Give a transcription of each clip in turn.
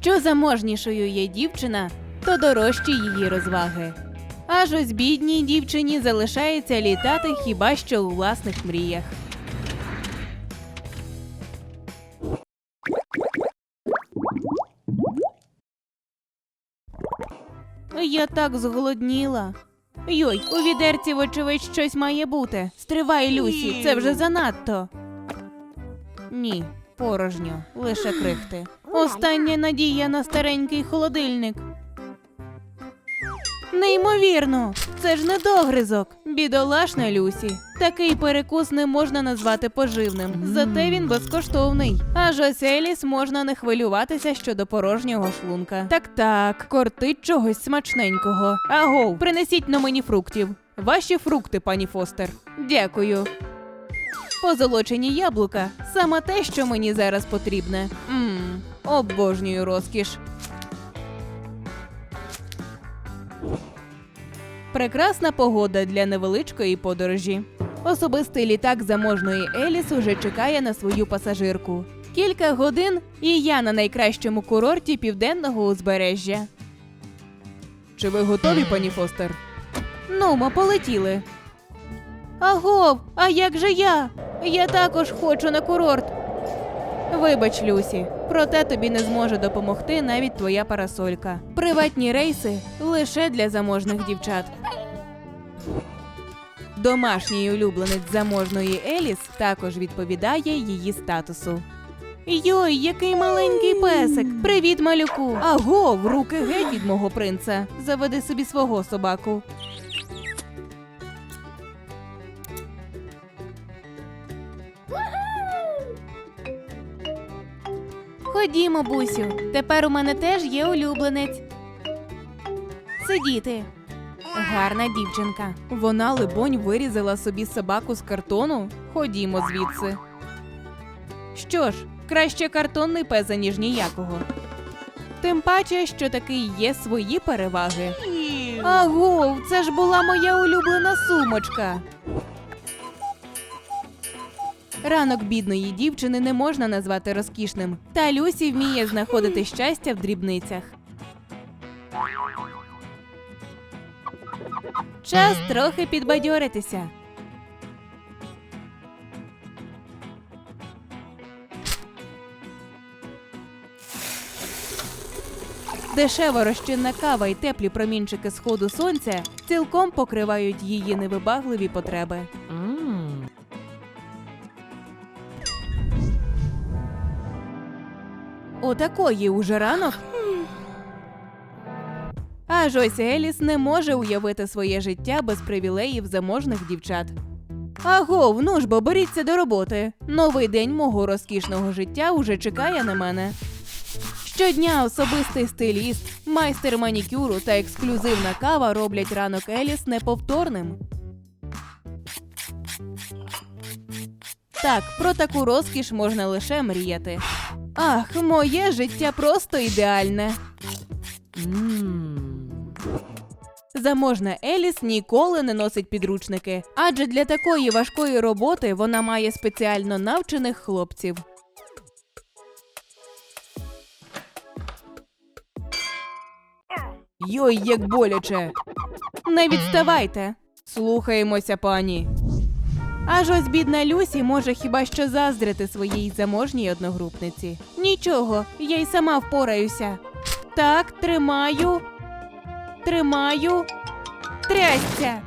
Що заможнішою є дівчина, то дорожчі її розваги. Аж ось бідній дівчині залишається літати хіба що у власних мріях. Я так зголодніла. Йой, у відерці, вочевидь, щось має бути. Стривай, Люсі, це вже занадто. Ні, порожньо, лише крихти. Остання надія на старенький холодильник. Неймовірно, це ж не догризок. Бідолашна Люсі. Такий перекус не можна назвати поживним, зате він безкоштовний. Аж ось Еліс можна не хвилюватися щодо порожнього шлунка. Так так, кортить чогось смачненького. Агов, принесіть на мені фруктів. Ваші фрукти, пані Фостер. Дякую. Позолочені яблука саме те, що мені зараз потрібне. Мм, обожнюю розкіш. Прекрасна погода для невеличкої подорожі. Особистий літак заможної Еліс уже чекає на свою пасажирку. Кілька годин, і я на найкращому курорті південного узбережжя. Чи ви готові, пані Фостер? Ну, ми полетіли. Агов, а як же я? Я також хочу на курорт. Вибач, Люсі, проте тобі не зможе допомогти навіть твоя парасолька. Приватні рейси лише для заможних дівчат. Домашній улюбленець заможної Еліс також відповідає її статусу. Йой, який маленький песик! Привіт, малюку! Аго, в руки геть від мого принца. Заведи собі свого собаку. Ходімо, бусю. Тепер у мене теж є улюбленець. Сидіти. Гарна дівчинка. Вона, либонь, вирізала собі собаку з картону. Ходімо звідси. Що ж, краще картонний пес, ніж ніякого. Тим паче, що таки є свої переваги. Агов, це ж була моя улюблена сумочка. Ранок бідної дівчини не можна назвати розкішним, та Люсі вміє знаходити щастя в дрібницях. Час трохи підбадьоритися. Дешева розчинна кава і теплі промінчики сходу сонця цілком покривають її невибагливі потреби. Отакої уже ранок. Аж ось Еліс не може уявити своє життя без привілеїв заможних дівчат. Агов, ну ж бо беріться до роботи. Новий день мого розкішного життя уже чекає на мене. Щодня особистий стиліст, майстер манікюру та ексклюзивна кава роблять ранок Еліс неповторним. Так, про таку розкіш можна лише мріяти. Ах, моє життя просто ідеальне. Заможна Еліс ніколи не носить підручники, адже для такої важкої роботи вона має спеціально навчених хлопців. Йой, як боляче. Не відставайте. Слухаємося, пані. Аж ось бідна Люсі може хіба що заздрити своїй заможній одногрупниці. Нічого, я й сама впораюся. Так, тримаю. Тримаю. Трясся.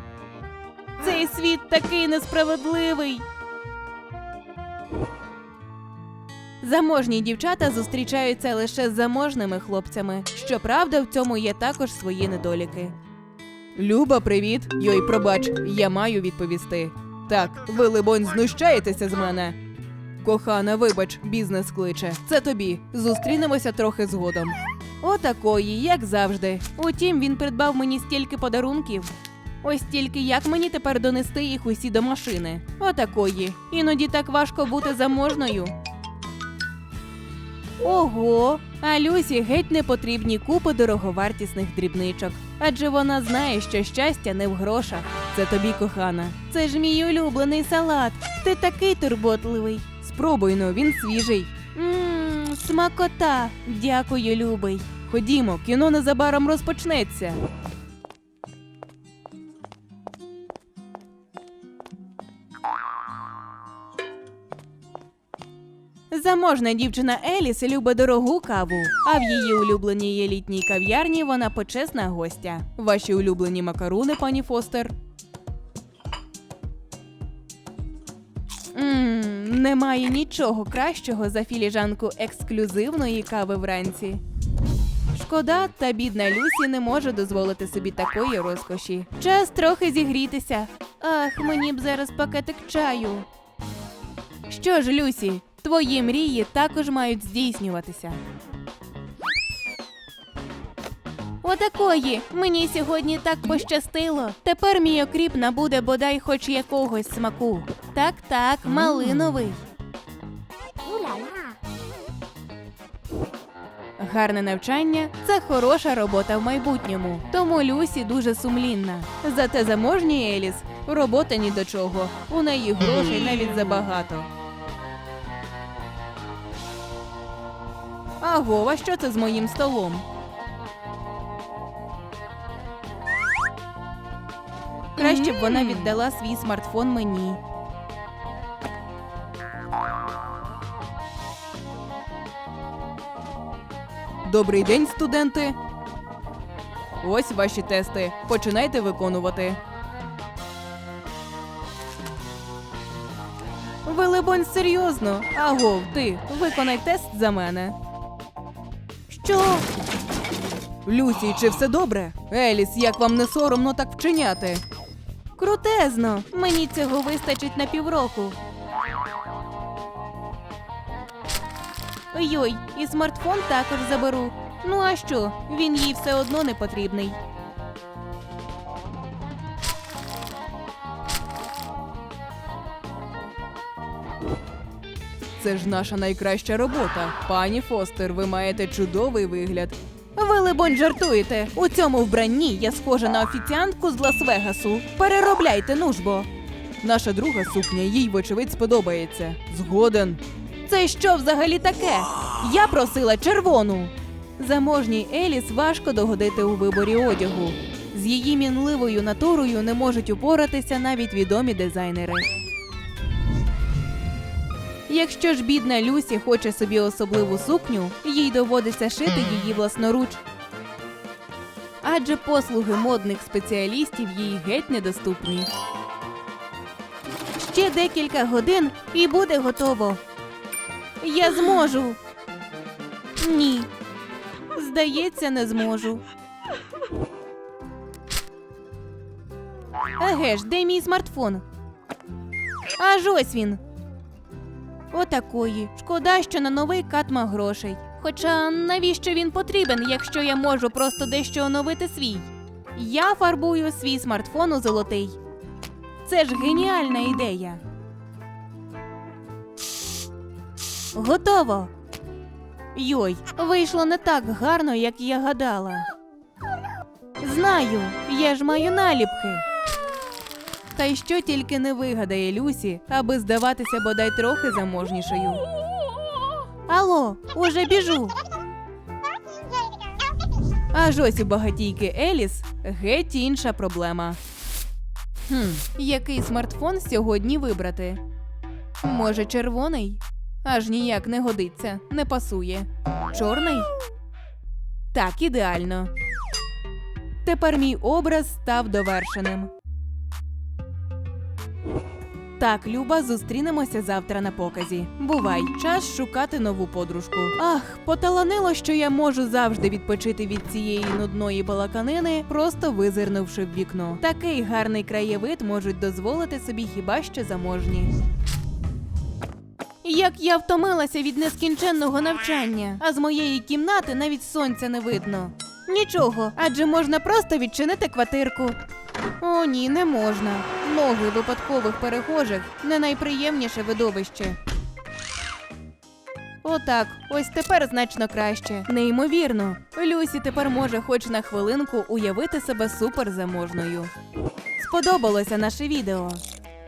Цей світ такий несправедливий. Заможні дівчата зустрічаються лише з заможними хлопцями. Щоправда, в цьому є також свої недоліки. Люба, привіт. Йой, пробач, я маю відповісти. Так, ви, либонь, знущаєтеся з мене. Кохана, вибач, бізнес кличе. Це тобі. Зустрінемося трохи згодом. Отакої, як завжди. Утім, він придбав мені стільки подарунків. Ось тільки як мені тепер донести їх усі до машини. Отакої. Іноді так важко бути заможною. Ого, а Люсі геть не потрібні купи дороговартісних дрібничок, адже вона знає, що щастя не в грошах. Це тобі, кохана. Це ж мій улюблений салат. Ти такий турботливий. Спробуй но, він свіжий. Мм, Смакота! Дякую, любий. Ходімо, кіно незабаром розпочнеться. Заможна дівчина Еліс любить дорогу каву, а в її улюбленій елітній кав'ярні вона почесна гостя. Ваші улюблені макаруни, пані Фостер. Мм, немає нічого кращого за філіжанку ексклюзивної кави вранці. Шкода, та бідна Люсі не може дозволити собі такої розкоші. Час трохи зігрітися. Ах, мені б зараз пакетик чаю. Що ж, Люсі, твої мрії також мають здійснюватися. Отакої. Мені сьогодні так пощастило. Тепер мій окріп набуде бодай хоч якогось смаку. Так, так, малиновий. Гарне навчання це хороша робота в майбутньому. Тому Люсі дуже сумлінна. Зате заможній Еліс робота ні до чого. У неї грошей навіть забагато. А що це з моїм столом? Краще б вона віддала свій смартфон мені. Добрий день, студенти. Ось ваші тести. Починайте виконувати. Велебонь, серйозно. Агов, ти виконай тест за мене. Що? Люсі, чи все добре? Еліс, як вам не соромно так вчиняти? Крутезно. Мені цього вистачить на півроку. Йой, і смартфон також заберу. Ну а що? Він їй все одно не потрібний. Це ж наша найкраща робота. Пані Фостер, ви маєте чудовий вигляд. Ви, либонь, жартуєте. У цьому вбранні я схожа на офіціантку з Лас-Вегасу. Переробляйте нужбо. Наша друга сукня їй, вочевидь, сподобається. Згоден. Це що взагалі таке? Я просила червону. Заможній Еліс важко догодити у виборі одягу. З її мінливою натурою не можуть упоратися навіть відомі дизайнери. Якщо ж бідна Люсі хоче собі особливу сукню, їй доводиться шити її власноруч. Адже послуги модних спеціалістів їй геть недоступні. Ще декілька годин і буде готово. Я зможу. Ні. Здається, не зможу. Еге ж, де мій смартфон? Аж ось він. Отакої. Шкода, що на новий катма грошей. Хоча навіщо він потрібен, якщо я можу просто дещо оновити свій? Я фарбую свій смартфон у золотий. Це ж геніальна ідея. Готово. Йой, вийшло не так гарно, як я гадала. Знаю, я ж маю наліпки. Та й що тільки не вигадає Люсі, аби здаватися бодай трохи заможнішою. Алло, уже біжу. Аж ось у багатійки Еліс геть інша проблема. Хм, який смартфон сьогодні вибрати? Може, червоний? Аж ніяк не годиться, не пасує. Чорний? Так, ідеально. Тепер мій образ став довершеним. Так, Люба, зустрінемося завтра на показі. Бувай, час шукати нову подружку. Ах, поталанило, що я можу завжди відпочити від цієї нудної балаканини, просто визирнувши в вікно. Такий гарний краєвид можуть дозволити собі хіба що заможні. Як я втомилася від нескінченного навчання, а з моєї кімнати навіть сонця не видно. Нічого, адже можна просто відчинити квартирку. О, ні, не можна. Ноги випадкових перехожих не найприємніше видовище. Отак, ось тепер значно краще. Неймовірно. Люсі тепер може хоч на хвилинку уявити себе суперзаможною. Сподобалося наше відео?